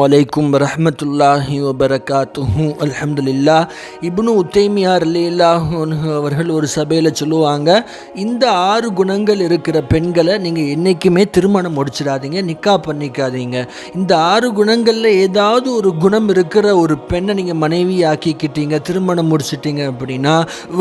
வலைக்கும் ரஹமத்துல்லாஹி வபரகாத்துஹூ அல்ஹம்துலில்லா இப்னு உத்தைமியார் அலில்லாஹு அவர்கள் ஒரு சபையில் சொல்லுவாங்க இந்த ஆறு குணங்கள் இருக்கிற பெண்களை நீங்கள் என்றைக்குமே திருமணம் முடிச்சிடாதீங்க நிக்கா பண்ணிக்காதீங்க. இந்த ஆறு குணங்களில் ஏதாவது ஒரு குணம் இருக்கிற ஒரு பெண்ணை நீங்கள் மனைவி ஆக்கிக்கிட்டீங்க திருமணம் முடிச்சிட்டீங்க அப்படின்னா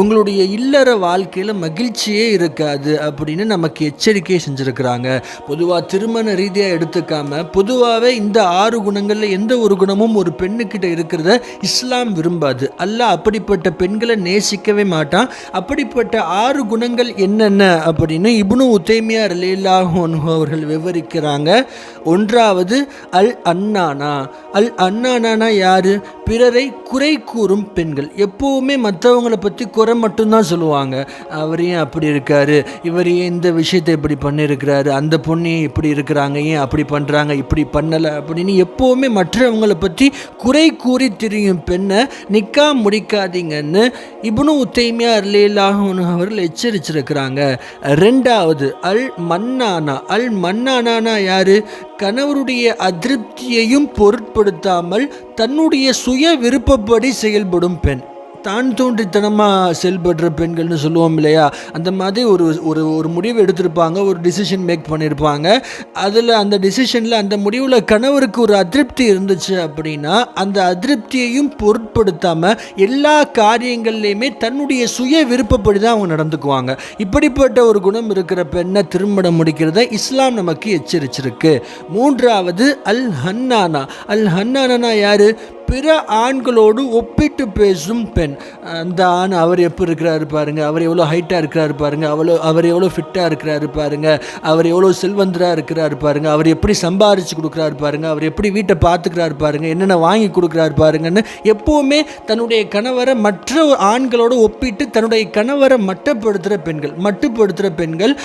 உங்களுடைய இல்லற வாழ்க்கையில் மகிழ்ச்சியே இருக்காது அப்படின்னு நமக்கு எச்சரிக்கை செஞ்சுருக்கிறாங்க. பொதுவாக திருமண ரீதியாக எடுத்துக்காமல் பொதுவாகவே இந்த ஆறு குணங்களில் எந்த ஒரு குணமும் ஒரு பெண்ணுக்கிட்ட இருக்கிறத இஸ்லாம் விரும்பாது. அல்லாஹ் அப்படிப்பட்ட பெண்களை நேசிக்கவே மாட்டான். அப்படிப்பட்ட ஆறு குணங்கள் என்னென்ன அப்படின்னு இப்னு உத்தேமியா ரலில்லாஹு அவர்கள் விவரிக்கிறாங்க. ஒன்றாவது அல் அன்னானா அல் அன்னானா யாரு? பிறரை குறை கூறும் பெண்கள். எப்போவுமே மற்றவங்கள பற்றி குறை மட்டும்தான் சொல்லுவாங்க. அவர் ஏன் அப்படி இருக்காரு? இவர் ஏன் இந்த விஷயத்தை இப்படி பண்ணியிருக்கிறாரு அந்த பொண்ணு ஏன் இப்படி இருக்கிறாங்க? ஏன் அப்படி பண்ணுறாங்க இப்படி பண்ணலை? அப்படின்னு எப்போவுமே மற்றவங்களை பற்றி குறை கூறி திரியும் பெண்ணை நிற்கா முடிக்காதீங்கன்னு இப்னு உத்தைமியா அர்லேலாஹன் அவர்கள் எச்சரிச்சிருக்கிறாங்க. ரெண்டாவது அல் மன்னானா. அல் மன்னானா யார்? கணவருடைய அதிருப்தியையும் பொருட்படுத்தாமல் தன்னுடைய சுய விருப்பப்படி செயல்படும் பெண். தான் தோன்றித்தனமாக செயல்படுற பெண்கள்னு சொல்லுவோம் இல்லையா? அந்த மாதிரி ஒரு ஒரு ஒரு முடிவு எடுத்திருப்பாங்க ஒரு டிசிஷன் மேக் பண்ணியிருப்பாங்க அதில் அந்த டிசிஷனில் அந்த முடிவில் கணவருக்கு ஒரு அதிருப்தி இருந்துச்சு அப்படின்னா அந்த அதிருப்தியையும் பொருட்படுத்தாமல் எல்லா காரியங்கள்லையுமே தன்னுடைய சுய விருப்பப்படி தான் அவங்க நடந்துக்குவாங்க. இப்படிப்பட்ட ஒரு குணம் இருக்கிற பெண்ணை திருமணம் முடிக்கிறத இஸ்லாம் நமக்கு எச்சரிச்சிருக்கு. மூன்றாவது அல் ஹன்னானா அல் ஹன்னானா யார்? பிற ஆண்களோடு ஒப்பிட்டு பேசும் பெண். அந்த ஆண் அவர் எப்போ இருக்கிறாரு பாருங்க அவர் எவ்வளோ ஹைட்டாக இருக்கிறாரு பாருங்க அவ்வளோ அவர் எவ்வளோ ஃபிட்டாக இருக்கிறாரு பாருங்கள் அவர் எவ்வளோ செல்வந்தராக இருக்கிறாரு பாருங்க அவர் எப்படி சம்பாரித்து கொடுக்குறாரு பாருங்க அவர் எப்படி வீட்டை பார்த்துக்கிறாரு பாருங்க என்னென்ன வாங்கி கொடுக்குறாரு பாருங்கன்னு எப்போவுமே தன்னுடைய கணவரை மற்ற ஆண்களோடு ஒப்பிட்டு தன்னுடைய கணவரை மட்டப்படுத்துகிற பெண்கள் மட்டுப்படுத்துகிற பெண்கள்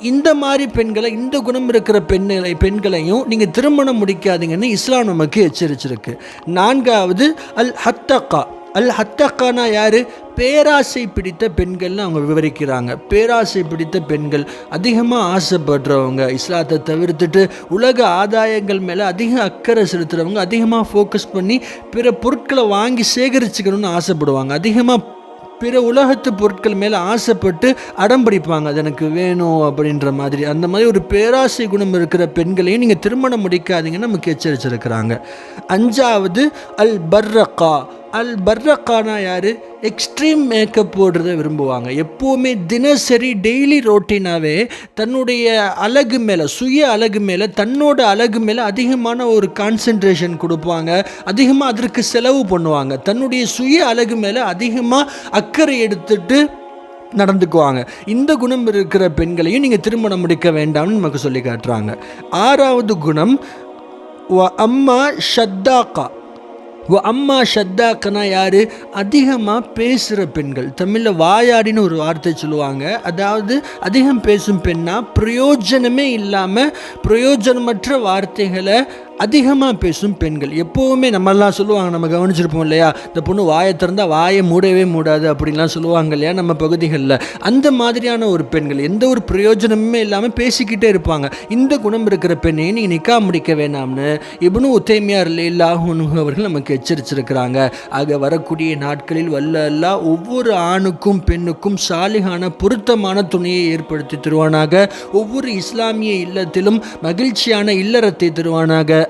இந்த மாதிரி பெண்களை இந்த குணம் இருக்கிற பெண்களை பெண்களையும் நீங்கள் திருமணம் முடிக்காதீங்கன்னு இஸ்லாம் நமக்கு எச்சரிச்சிருக்கு. நான்காவது அல் ஹத்தக்கா அல் ஹத்தக்கானா யார்? பேராசை பிடித்த பெண்கள்னு அவங்க விவரிக்கிறாங்க. பேராசை பிடித்த பெண்கள் அதிகமாக ஆசைப்படுறவங்க இஸ்லாத்தை தவிர்த்துட்டு உலக ஆதாயங்கள் மேலே அதிக அக்கறை செலுத்துகிறவங்க அதிகமாக ஃபோக்கஸ் பண்ணி பிற பொருட்களை வாங்கி சேகரிச்சுக்கணும்னு ஆசைப்படுவாங்க. அதிகமாக பிற உலகத்து பொருட்கள் மேலே ஆசைப்பட்டு அடம் பிடிப்பாங்க. அது எனக்கு வேணும் அப்படின்ற மாதிரி. அந்த மாதிரி ஒரு பேராசை குணம் இருக்கிற பெண்களையும் நீங்கள் திருமணம் முடிக்காதீங்கன்னு நமக்கு எச்சரிச்சிருக்கிறாங்க. அஞ்சாவது அல் பர்ரக்கா அல் பர்ரக்கானா யார்? எக்ஸ்ட்ரீம் மேக்கப் போடுறத விரும்புவாங்க. எப்போவுமே தினசரி டெய்லி ரோட்டீனாகவே தன்னுடைய அழகு மேலே சுய அழகு மேலே தன்னோட அழகு மேலே அதிகமான ஒரு கான்சென்ட்ரேஷன் கொடுப்பாங்க. அதிகமாக அதற்கு செலவு பண்ணுவாங்க. தன்னுடைய சுய அழகு மேலே அதிகமாக அக்கறை எடுத்துட்டு நடந்துக்குவாங்க. இந்த குணம் இருக்கிற பெண்களையும் நீங்கள் திருமணம் முடிக்க வேண்டாம்னு நமக்கு சொல்லி காட்டுறாங்க. ஆறாவது குணம் அம்மா ஷத்தாக்கா. அம்மா ஷத்தாக்கனா யார்? அதிகமாக பேசுகிற பெண்கள். தமிழில் வாயாடின்னு ஒரு வார்த்தை சொல்லுவாங்க. அதாவது அதிகம் பேசும் பெண்ணா பிரயோஜனமே இல்லாமல் பிரயோஜனமற்ற வார்த்தைகளை அதிகமாக பேசும் பெண்கள். எப்போவுமே நம்மெல்லாம் சொல்லுவாங்க நம்ம கவனிச்சிருப்போம் இல்லையா? இந்த பொண்ணு வாயை திறந்தால் வாயை மூடவே மூடாது அப்படின்லாம் சொல்லுவாங்க இல்லையா? நம்ம பகுதிகளில். அந்த மாதிரியான ஒரு பெண்கள் எந்த ஒரு பிரயோஜனமுமே இல்லாமல் பேசிக்கிட்டே இருப்பாங்க. இந்த குணம் இருக்கிற பெண்ணையும் நீங்கள் நிக்கா முடிக்க வேணாம்னு இப்னு உத்தைமியார் லேலாஹுனு அவர்கள் நமக்கு எச்சரிச்சிருக்கிறாங்க. ஆக வரக்கூடிய நாட்களில் வல்ல அல்லா ஒவ்வொரு ஆணுக்கும் பெண்ணுக்கும் சாலிகான பொருத்தமான துணையை ஏற்படுத்தி தருவானாக. ஒவ்வொரு இஸ்லாமிய இல்லத்திலும் மகிழ்ச்சியான இல்லறத்தை தருவானாக.